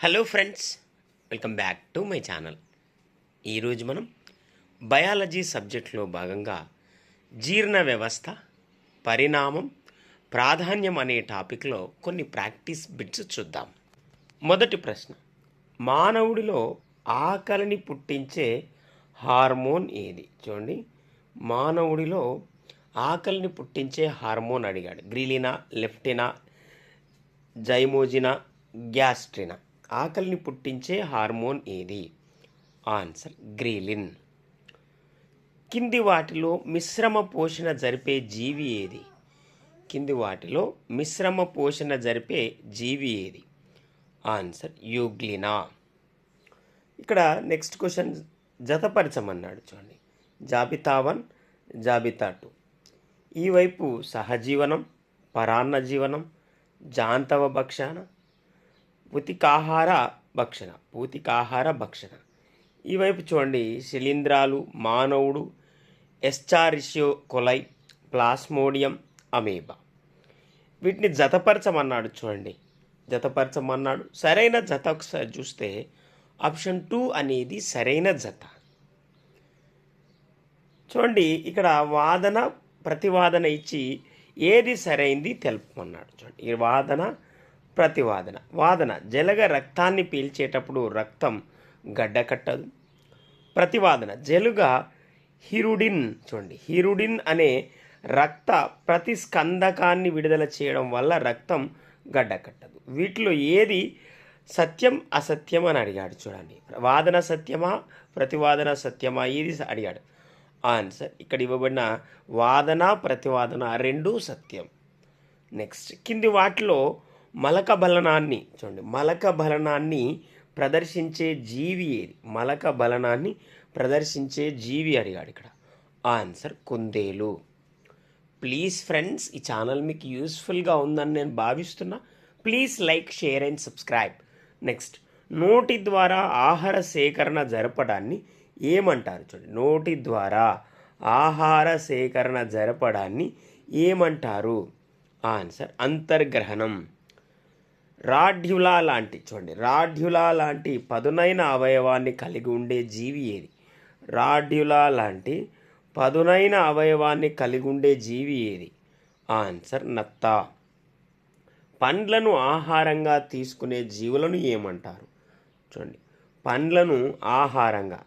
Hello friends welcome back to my channel ఈరోజు మనం biology సబ్జెక్ట్లో భాగంగా జీర్ణ వ్యవస్థ పరిణామం ప్రాధాన్యం అనే టాపిక్లో కొన్ని ప్రాక్టీస్ బిట్స్ చూద్దాం. మొదటి ప్రశ్న. మానవుడిలో ఆకలిని పుట్టించే హార్మోన్ ఏది? చూడండి. మానవుడిలో ఆకలిని పుట్టించే హార్మోన్ అడిగాడు. గ్రీలినా లెఫ్టినా జైమోజినా గ్యాస్ట్రినా. ఆకలిని పుట్టించే హార్మోన్ ఏది? Answer ghrelin. కింది వాటిలో మిశ్రమ పోషణ జరిపే జీవి ఏది? కింది వాటిలో మిశ్రమ పోషణ జరిపే జీవి ఏది? Answer Euglena. ఇక్కడ నెక్స్ట్ క్వశ్చన్ జతపరచమన్నాడు చూడండి. జాబితా వన్ జాబితా టూ. ఈ వైపు సహజీవనం పరాన్న జీవనం జాంతవ భక్షణ పూతికాహార భక్షణ పూతికాహార భక్షణ. ఈ వైపు చూడండి శిలీంధ్రాలు మానవుడు ఎస్చారిషియో కొలై ప్లాస్మోడియం అమేబా. వీటిని జతపరచమన్నాడు చూడండి. జతపరచమన్నాడు. సరైన జత ఒకసారి చూస్తే ఆప్షన్ టూ అనేది సరైన జత. చూడండి ఇక్కడ వాదన ప్రతివాదన ఇచ్చి ఏది సరైంది తెలుపమన్నాడు. చూడండి ఈ వాదన ప్రతివాదన. వాదన. జలగ రక్తాన్ని పీల్చేటప్పుడు రక్తం గడ్డకట్టదు. ప్రతివాదన. జలుగ హిరుడిన్ చూడండి. హిరుడిన్ అనే రక్త ప్రతిస్కందకాన్ని విడుదల చేయడం వల్ల రక్తం గడ్డకట్టదు. వీటిలో ఏది సత్యం అసత్యం అని అడిగాడు చూడండి. వాదన సత్యమా ప్రతివాదన సత్యమా? ఏది అడిగాడు. ఆన్సర్. ఇక్కడ ఇవ్వబడిన వాదన ప్రతివాదన రెండూ సత్యం. నెక్స్ట్. కింది వాటిలో మలక బలనాన్ని చూడండి మలక బలనాన్ని ప్రదర్శించే జీవి ఏది? మలక బలనాన్ని ప్రదర్శించే జీవి అడిగాడు ఇక్కడ. ఆన్సర్ కుందేలు. ప్లీజ్ ఫ్రెండ్స్ ఈ ఛానల్ మీకు యూస్ఫుల్గా ఉందని నేను భావిస్తున్నా. Please like share and subscribe. Next నోటి ద్వారా ఆహార సేకరణ జరపడాన్ని ఏమంటారు? చూడండి నోటి ద్వారా ఆహార సేకరణ జరపడాన్ని ఏమంటారు? ఆన్సర్ అంతర్గ్రహణం. రాడ్యులా లాంటి చూడండి రాడ్యులా లాంటి పదునైన అవయవాన్ని కలిగి ఉండే జీవి ఏది? రాడ్యులా లాంటి పదునైన అవయవాన్ని కలిగి ఉండే జీవి ఏది? ఆన్సర్ నత్త. పండ్లను ఆహారంగా తీసుకునే జీవులను ఏమంటారు? చూడండి పండ్లను ఆహారంగా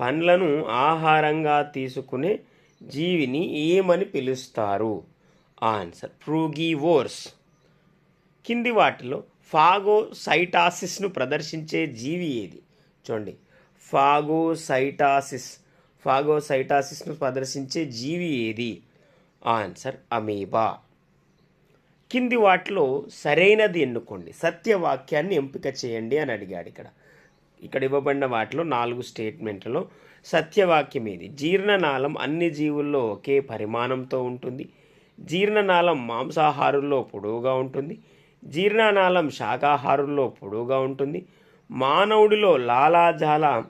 పండ్లను ఆహారంగా తీసుకునే జీవిని ఏమని పిలుస్తారు? Answer frugivores. కింది వాటిలో ఫాగోసైటాసిస్ను ప్రదర్శించే జీవి ఏది? చూడండి. ఫాగోసైటాసిస్. ఫాగోసైటాసిస్ను ప్రదర్శించే జీవి ఏది? Answer amoeba. కింది వాటిలో సరైనది ఎన్నుకోండి. సత్యవాక్యాన్ని ఎంపిక చేయండి అని అడిగాడు ఇక్కడ. ఇక్కడ ఇవ్వబడిన వాటిలో నాలుగు స్టేట్మెంట్లలో సత్యవాక్యం ఏది? జీర్ణనాళం అన్ని జీవుల్లో ఒకే పరిమాణంతో ఉంటుంది. జీర్ణనాళం మాంసాహారుల్లో పొడవుగా ఉంటుంది. జీర్ణనాళం శాకాహారుల్లో పొడవుగా ఉంటుంది. మానవుడిలో లాలాజాల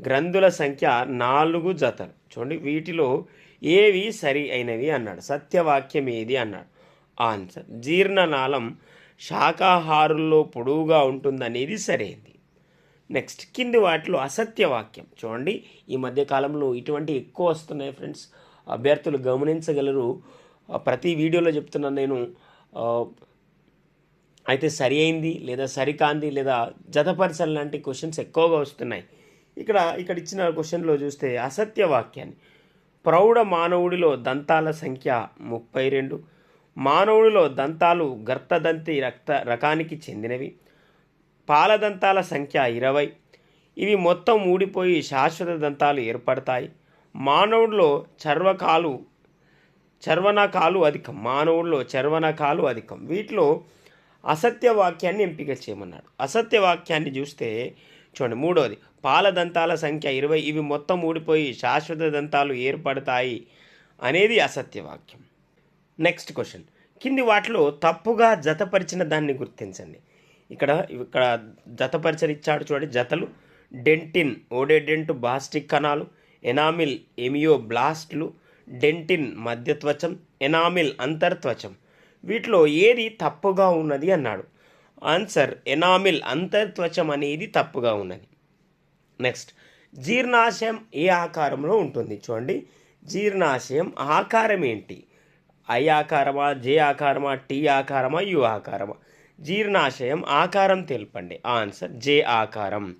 గ్రంథుల సంఖ్య నాలుగు జతలు. చూడండి వీటిలో ఏవి సరి అయినవి అన్నాడు. సత్యవాక్యం ఏది అన్నాడు? ఆన్సర్ జీర్ణనాళం శాకాహారుల్లో పొడవుగా ఉంటుందనేది సరైనది నెక్స్ట్ కింది వాటిలో అసత్యవాక్యం. చూడండి ఈ మధ్యకాలంలో ఇటువంటి ఎక్కువ వస్తున్నాయి ఫ్రెండ్స్. అభ్యర్థులు గమనించగలరు. ప్రతి వీడియోలో చెప్తున్నాను నేను. అయితే సరి అయింది లేదా సరికాంది లేదా జతపరచల్ లాంటి క్వశ్చన్స్ ఎక్కువగా వస్తున్నాయి. ఇక్కడ ఇక్కడ ఇచ్చిన క్వశ్చన్లో చూస్తే అసత్య వాక్యాన్ని. ప్రౌఢ మానవుడిలో దంతాల సంఖ్య ముప్పై రెండు. మానవుడిలో దంతాలు గర్తదంతి రక్త రకానికి చెందినవి. పాలదంతాల సంఖ్య ఇరవై. ఇవి మొత్తం ఊడిపోయి శాశ్వత దంతాలు ఏర్పడతాయి. మానవుడిలో చర్వకాలు చర్వనకాలు అధికం. మానవుడిలో చర్వనకాలు అధికం. వీటిలో అసత్య వాక్యాన్ని ఎంపిక చేయమన్నాడు. అసత్య వాక్యాన్ని చూస్తే చూడండి మూడోది పాల దంతాల సంఖ్య ఇరవై ఇవి మొత్తం ఊడిపోయి శాశ్వత దంతాలు ఏర్పడతాయి అనేది అసత్య వాక్యం నెక్స్ట్ క్వశ్చన్ కింది వాటిలో తప్పుగా జతపరిచిన దాన్ని గుర్తించండి. ఇక్కడ ఇక్కడ జతపరిచనిచ్చాడు చూడండి జతలు. డెంటిన్ ఓడెడెంట్ బాస్టిక్ కణాలు. ఎనామిల్ ఎమియో బ్లాస్ట్లు డెంటిన్ మధ్యత్వచం. ఎనామిల్ అంతర్త్వచం. వీటిలో ఏది తప్పుగా ఉన్నది అన్నాడు. ఆన్సర్ ఎనామిల్ అంతర్త్వచం అనేది తప్పుగా ఉన్నది. నెక్స్ట్ జీర్ణాశయం ఏ ఆకారంలో ఉంటుంది? చూడండి. జీర్ణాశయం ఆకారం ఏంటి? ఐ ఆకారమా జే ఆకారమా టీ ఆకారమా యు ఆకారమా? జీర్ణాశయం ఆకారం తెలపండి. ఆన్సర్ జే ఆకారం.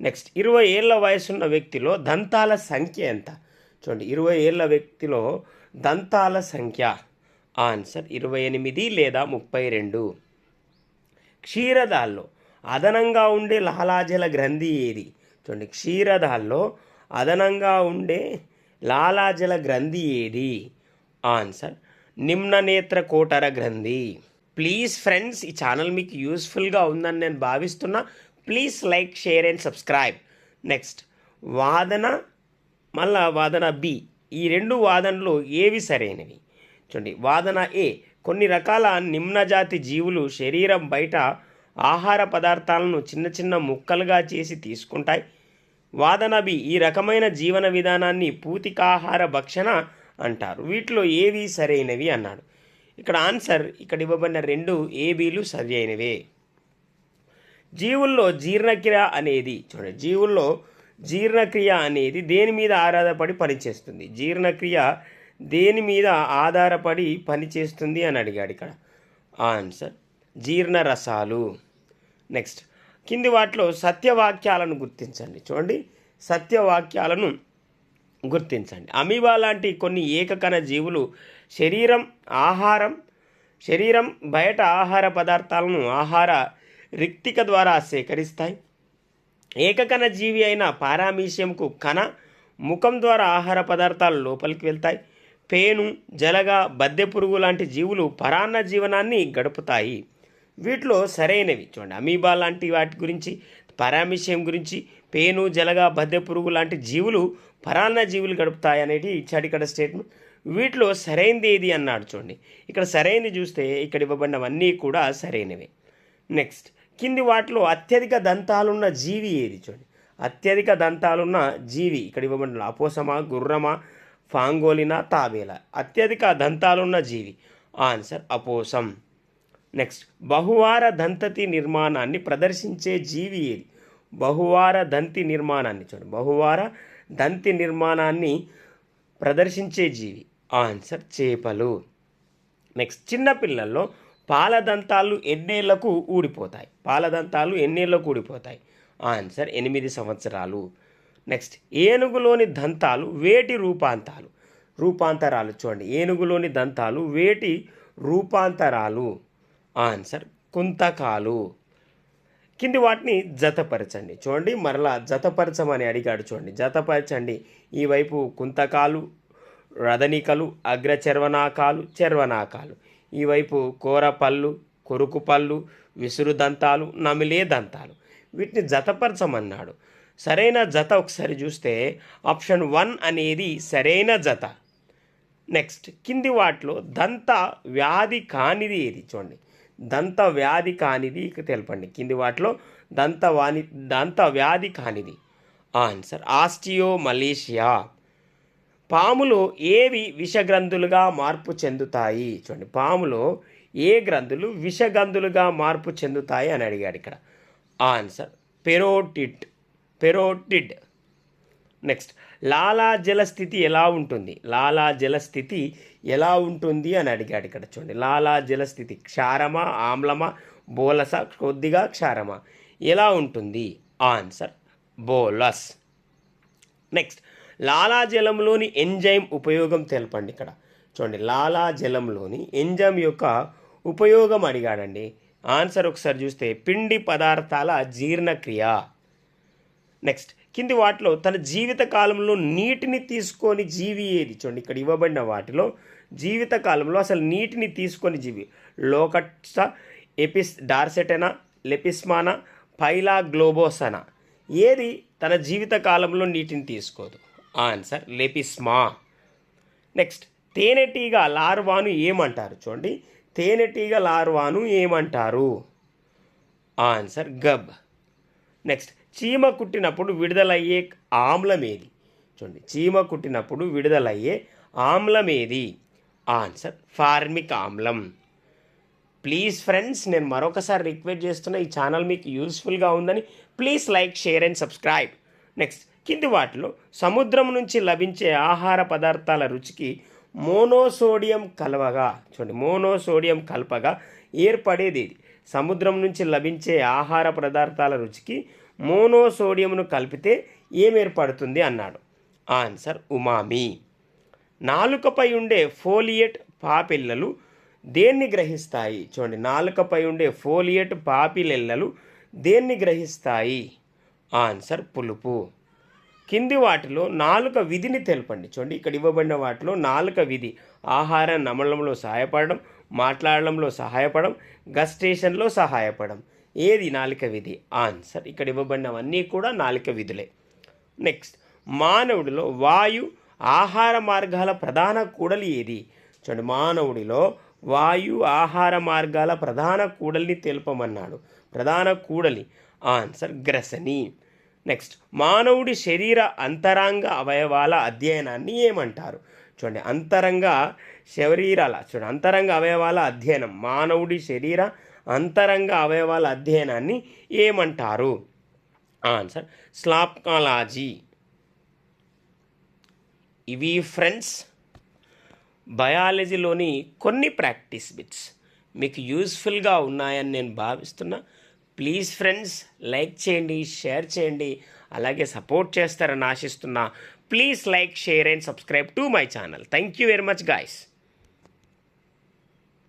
నెక్స్ట్ ఇరవై ఏళ్ళ వయసున్న వ్యక్తిలో దంతాల సంఖ్య ఎంత? చూడండి. ఇరవై ఏళ్ళ వ్యక్తిలో దంతాల సంఖ్య ఆన్సర్ ఇరవై ఎనిమిది లేదా ముప్పై రెండు. క్షీరదాల్లో అదనంగా ఉండే లాలాజల గ్రంథి ఏది? చూడండి క్షీరదాల్లో అదనంగా ఉండే లాలాజల గ్రంథి ఏది? ఆన్సర్ నిమ్ననేత్ర కోటర గ్రంథి. ప్లీజ్ ఫ్రెండ్స్ ఈ ఛానల్ మీకు యూస్ఫుల్గా ఉందని నేను భావిస్తున్నా. Please like share and subscribe. Next వాదన మళ్ళా వాదన బి. ఈ రెండు వాదనలు ఏవి సరైనవి? చూడండి. వాదన ఏ? కొన్ని రకాల నిమ్నజాతి జీవులు శరీరం బయట ఆహార పదార్థాలను చిన్న చిన్న ముక్కలుగా చేసి తీసుకుంటాయి. వాదన బి ఈ రకమైన జీవన విధానాన్ని పూతికాహార భక్షణ అంటారు. వీటిలో ఏవి సరైనవి అన్నాడు. ఇక్కడ ఆన్సర్ ఇక్కడ ఇవ్వబడిన రెండు ఏబీలు సరి అయినవే. జీవుల్లో జీర్ణక్రియ అనేది చూడండి. జీవుల్లో జీర్ణక్రియ అనేది దేని మీద ఆధారపడి పనిచేస్తుంది? జీర్ణక్రియ దేని మీద ఆధారపడి పనిచేస్తుంది అని అడిగాడు ఇక్కడ? ఆన్సర్ జీర్ణ రసాలు. నెక్స్ట్ కింది వాటిలో సత్యవాక్యాలను గుర్తించండి. చూడండి సత్యవాక్యాలను గుర్తించండి. అమీబా లాంటి కొన్ని ఏకకణ జీవులు శరీరం ఆహారం శరీరం బయట ఆహార పదార్థాలను ఆహార రిక్తిక ద్వారా సేకరిస్తాయి. ఏకకణ జీవి అయిన పారామీషియంకు కణ ముఖం ద్వారా ఆహార పదార్థాలు లోపలికి వెళ్తాయి. పేను జలగ బద్దె పురుగు లాంటి జీవులు పరాన్న జీవనాన్ని గడుపుతాయి. వీటిలో సరైనవి. చూడండి అమీబా లాంటి వాటి గురించి పరామిషయం గురించి పేను జలగ బద్దె పురుగు లాంటి జీవులు పరాన్న జీవులు గడుపుతాయి అనేది ఇచ్చాడు ఇక్కడ స్టేట్మెంట్. వీటిలో సరైనది ఏది అన్నాడు చూడండి. ఇక్కడ సరైనది చూస్తే ఇక్కడ ఇవ్వబడినవన్నీ కూడా సరైనవే. నెక్స్ట్ కింది వాటిలో అత్యధిక దంతాలున్న జీవి ఏది చూడండి. అత్యధిక దంతాలున్న జీవి ఇక్కడ ఇవ్వబడిన అపోసమా గుర్రమా ఫాంగోలినా తాబేలా. అత్యధిక దంతాలున్న జీవి. ఆన్సర్ అపోసం. నెక్స్ట్ బహువార దంతతి నిర్మాణాన్ని ప్రదర్శించే జీవి ఏది? బహువార దంతి నిర్మాణాన్ని చూడండి. బహువార దంతి నిర్మాణాన్ని ప్రదర్శించే జీవి. ఆన్సర్ చేపలు. నెక్స్ట్ చిన్నపిల్లల్లో పాలదంతాలు ఎన్నేళ్ళకు ఊడిపోతాయి? పాలదంతాలు ఎన్నేళ్ళకు ఊడిపోతాయి? ఆన్సర్ ఎనిమిది సంవత్సరాలు. నెక్స్ట్ ఏనుగులోని దంతాలు వేటి రూపాంతాలు. రూపాంతరాలు చూడండి. ఏనుగులోని దంతాలు వేటి రూపాంతరాలు. ఆన్సర్ కుంతకాలు. కింది వాటిని జతపరచండి. చూడండి మరలా జతపరచమని అడిగాడు చూడండి. జతపరచండి. ఈ వైపు కుంతకాలు రదనికలు అగ్రచర్వనాకాలు చర్వనాకాలు. ఈ వైపు కొరుకుపళ్ళు కొరుకు పళ్ళు విసురు దంతాలు నమిలే దంతాలు వీటిని జతపరచమన్నాడు. సరైన జత ఒకసారి చూస్తే ఆప్షన్ వన్ అనేది సరైన జత. నెక్స్ట్ కింది వాటిలో దంత వ్యాధి కానిది ఏది చూడండి. దంత వ్యాధి కానిది ఇక తెలపండి. కింది వాటిలో దంత వాణి దంత వ్యాధి కానిది. Answer osteomalacia. పాములో ఏవి విషగ్రంథులుగా మార్పు చెందుతాయి? చూడండి పాములో ఏ గ్రంథులు విషగ్రంథులుగా మార్పు చెందుతాయి అని అడిగాడు ఇక్కడ. Answer parotid. పెరోటిడ్ నెక్స్ట్ లాలా జలస్థితి ఎలా ఉంటుంది? లాలా జలస్థితి ఎలా ఉంటుంది అని అడిగాడు ఇక్కడ చూడండి. లాలా జలస్థితి క్షారమా ఆమ్లమా బోలస కొద్దిగా క్షారమా? ఎలా ఉంటుంది? Answer bolus. నెక్స్ట్ లాలాజలంలోని ఎంజైమ్ ఉపయోగం తెలపండి ఇక్కడ. చూడండి. లాలాజలంలోని ఎంజైమ్ యొక్క ఉపయోగం అడిగాడండి. ఆన్సర్ ఒకసారి చూస్తే పిండి పదార్థాల జీర్ణక్రియ. నెక్స్ట్ కింది వాటిలో తన జీవిత కాలంలో నీటిని తీసుకొని జీవి ఏది? చూడండి ఇక్కడ ఇవ్వబడిన వాటిలో జీవిత కాలంలో అసలు నీటిని తీసుకొని జీవి. లోకట్స ఎపిస్ డార్సెటెనా లెపిస్మానా పైలా గ్లోబోసనా? ఏది తన జీవిత కాలంలో నీటిని తీసుకోదు? ఆన్సర్ లెపిస్మా. నెక్స్ట్ తేనెటీగ లార్వాను ఏమంటారు? చూడండి తేనెటీగ లార్వాను ఏమంటారు? ఆన్సర్ గబ్. నెక్స్ట్ చీమ కుట్టినప్పుడు విడుదలయ్యే ఆమ్లం ఏది చూడండి చీమ కుట్టినప్పుడు విడుదలయ్యే ఆమ్లం ఏది ఆన్సర్ ఫార్మిక్ ఆమ్లం. ప్లీజ్ ఫ్రెండ్స్ నేను మరొకసారి రిక్వెస్ట్ చేస్తున్న ఈ ఛానల్ మీకు యూస్ఫుల్గా ఉందని please like share and subscribe. Next కింది వాటిలో సముద్రం నుంచి లభించే ఆహార పదార్థాల రుచికి మోనోసోడియం కలవగా చూడండి మోనోసోడియం కలపగా ఏర్పడేది ఇది సముద్రం నుంచి లభించే ఆహార పదార్థాల రుచికి మోనోసోడియంను కలిపితే ఏం ఏర్పడుతుంది అన్నాడు? Answer umami. నాలుకపై ఉండే ఫోలియట్ పాపిల్లలు దేన్ని గ్రహిస్తాయి? చూడండి నాలుకపై ఉండే ఫోలియట్ పాపిలెల్లలు దేన్ని గ్రహిస్తాయి? ఆన్సర్ పులుపు. కింది వాటిలో నాలుక విధిని తెలపండి. చూడండి ఇక్కడ ఇవ్వబడిన వాటిలో నాలుక విధి. ఆహారం నమలంలో సహాయపడడం మాట్లాడడంలో సహాయపడడం గస్టేషన్లో సహాయపడడం. ఏది నాలుక విధి? ఆన్సర్ ఇక్కడ ఇవ్వబడినవన్నీ కూడా నాలుక విధులే. నెక్స్ట్ మానవుడిలో వాయు ఆహార మార్గాల ప్రధాన కూడలి ఏది? చూడండి మానవుడిలో వాయు ఆహార మార్గాల ప్రధాన కూడలిని తెలుపమన్నాడు. ప్రధాన కూడలి. ఆన్సర్ గ్రసని. నెక్స్ట్ మానవుడి శరీర అంతరంగ అవయవాల అధ్యయనాన్ని ఏమంటారు? చూడండి అంతరంగ శరీరాల చూడండి అంతరంగ అవయవాల అధ్యయనం. మానవుడి శరీర అంతరంగ అవయవాల అధ్యయనాన్ని ఏమంటారు? Answer splanchnology. ఇవి ఫ్రెండ్స్ బయాలజీలోని కొన్ని ప్రాక్టీస్ బిట్స్. మీకు యూస్ఫుల్గా ఉన్నాయని నేను భావిస్తున్నా. ప్లీజ్ ఫ్రెండ్స్ లైక్ చేయండి షేర్ చేయండి అలాగే సపోర్ట్ చేస్తారని ఆశిస్తున్నా. Please like share and subscribe to my channel. Thank you very much guys.